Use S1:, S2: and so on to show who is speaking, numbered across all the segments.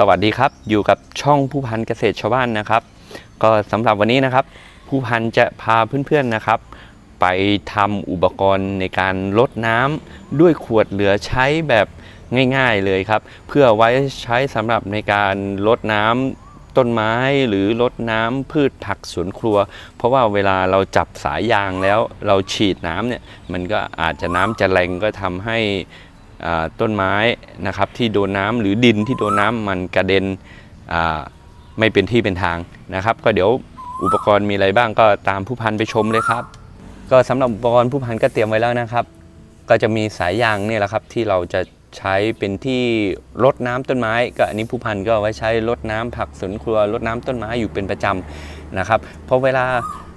S1: สวัสดีครับ อยู่กับช่องผู้พันเกษตรชาวบ้านนะครับ ก็สำหรับวันนี้นะครับ ผู้พันจะพาเพื่อนๆนะครับ ไปทำอุปกรณ์ในการลดน้ำด้วยขวดเหลือใช้แบบง่ายๆเลยครับ เพื่อไว้ใช้สำหรับในการลดน้ำต้นไม้หรือลดน้ำพืชผักสวนครัว เพราะว่าเวลาเราจับสายยางแล้วเราฉีดน้ำเนี่ยมันก็อาจจะน้ำจะแรงก็ทำให้ ต้นไม้นะครับที่โดนน้ำหรือดินที่โดนน้ำมันกระเด็นไม่เป็นที่เป็นทางนะครับ ก็เดี๋ยวอุปกรณ์มีอะไรบ้างก็ตามผู้พันไปชมเลยครับ ก็สำหรับอุปกรณ์ผู้พันก็เตรียมไว้แล้วนะครับ ก็จะมีสายยางเนี่ยแหละครับที่เราจะใช้เป็นที่รดน้ำต้นไม้ ก็อันนี้ผู้พันก็เอาไว้ใช้รดน้ำผักสวนครัวรดน้ำต้นไม้อยู่เป็นประจำนะครับเพราะเวลา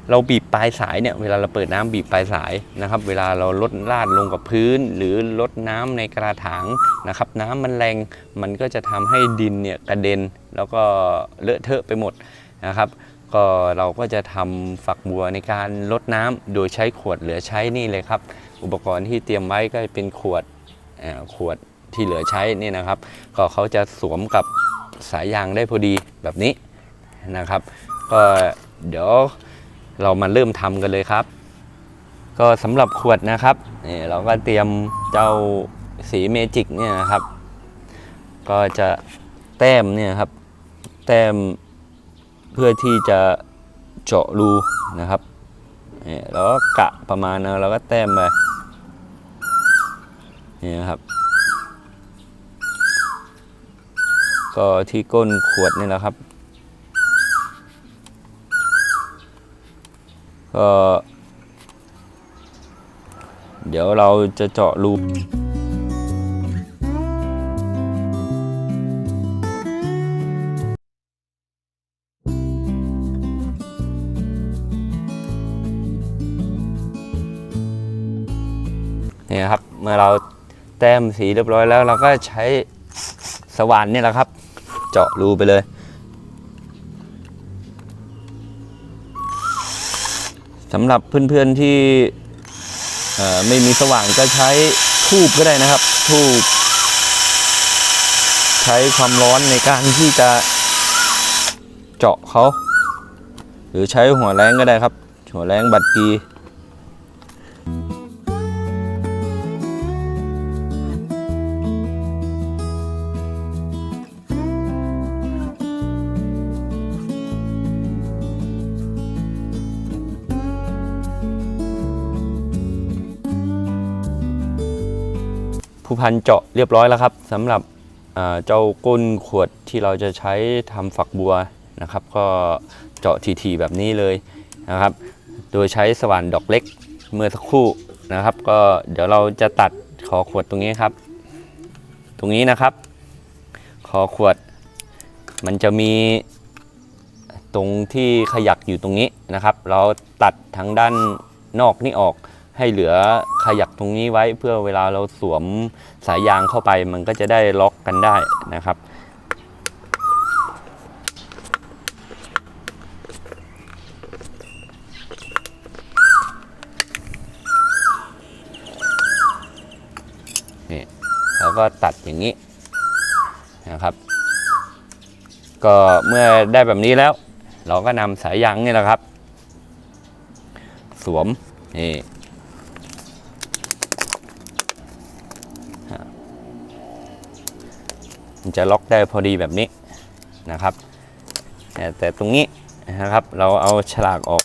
S1: เราบีบปลายสายเนี่ยเวลาเราเปิดน้ำบีบปลายสายนะครับ เวลาเราลดลาดลงกับพื้น หรือลดน้ำในกระถางนะครับ น้ำมันแรงมันก็จะทำให้ดินเนี่ยกระเด็นแล้วก็เลอะเทอะไปหมดนะครับก็เราก็จะทำฝักบัวในการลดน้ำโดยใช้ขวดเหลือใช้นี่เลยครับ อุปกรณ์ที่เตรียมไว้ก็เป็นขวดขวดที่เหลือใช้นี่นะครับ ก็เขาจะสวมกับสายยางได้พอดีแบบนี้นะครับ ก็เดี๋ยว เรามาเริ่มทำกันเลยครับ ก็สำหรับขวดนะครับนี่เราก็เตรียมเจ้าสีเมจิกเนี่ยนะครับ ก็จะแต้มเนี่ยครับ แต้มเพื่อที่จะเจาะรูนะครับนี่แล้วก็กะประมาณนะเราก็แต้มไปนี่นะครับ ก็ที่ก้นขวดนี่แหละครับ ก็เดี๋ยวเราจะเจาะรูนี่ครับ เมื่อเราแต้มสีเรียบร้อยแล้ว เราก็ใช้สว่านนี่แหละครับ เจาะรูไปเลย สำหรับเพื่อนๆที่ไม่มีสว่างก็ใช้ทูบก็ได้นะครับทูบใช้ความร้อนในการที่จะเจาะเขา หรือใช้หัวแรงก็ได้ครับ หัวแรงบัตรกี ผู้พันเจาะเรียบร้อยแล้วครับสำหรับเจ้าก้นขวดที่เราจะใช้ทำฝักบัวนะครับ ก็เจาะทีๆแบบนี้เลยนะครับ โดยใช้สว่านดอกเล็กเมื่อสักครู่นะครับ ก็เดี๋ยวเราจะตัดคอขวดตรงนี้ครับ ตรงนี้นะครับคอขวด มันจะมีตรงที่ขยักอยู่ตรงนี้นะครับ เราตัดทางด้านนอกนี่ออก ให้เหลือขยักตรงนี้ไว้เพื่อเวลาเราสวมสายยางเข้าไปมันก็จะได้ล็อกกันได้นะครับ นี่แล้วก็ตัดอย่างนี้นะครับ ก็เมื่อได้แบบนี้แล้ว เราก็นำสายยางนี่แหละครับ สวมนี่ฮะ มันจะล็อกได้พอดีแบบนี้นะครับแต่แต่ตรงนี้นะครับเราเอาฉลากออก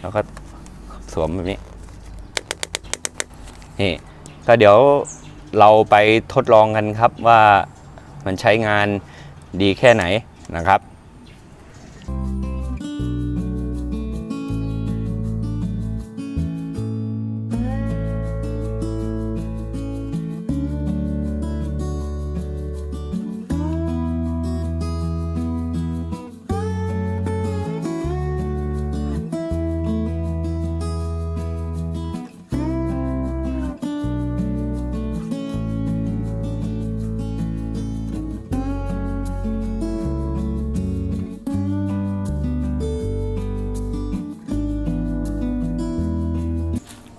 S1: แล้วก็สวมแบบนี้นี่ก็เดี๋ยวเราไปทดลองกันครับว่ามันใช้งานดีแค่ไหนนะครับ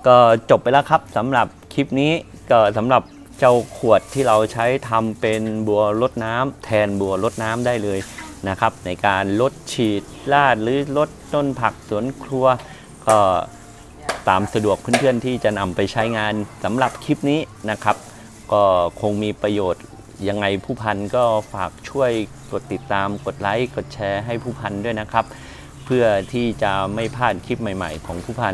S1: ก็จบไปแล้วครับสำหรับคลิปนี้ก็สำหรับเจ้าขวดที่เราใช้ทำเป็นบัวลดน้ำแทนบัวลดน้ำได้เลยนะครับ ในการลดฉีดราดหรือลดต้นผักสวนครัว ก็ตามสะดวกเพื่อนๆที่จะนำไปใช้งานสำหรับคลิปนี้นะครับ ก็คงมีประโยชน์ยังไงผู้พันก็ฝากช่วยกดติดตามกดไลค์กดแชร์ให้ผู้พันด้วยนะครับ เพื่อที่จะไม่พลาดคลิปใหม่ ๆ ของผู้พัน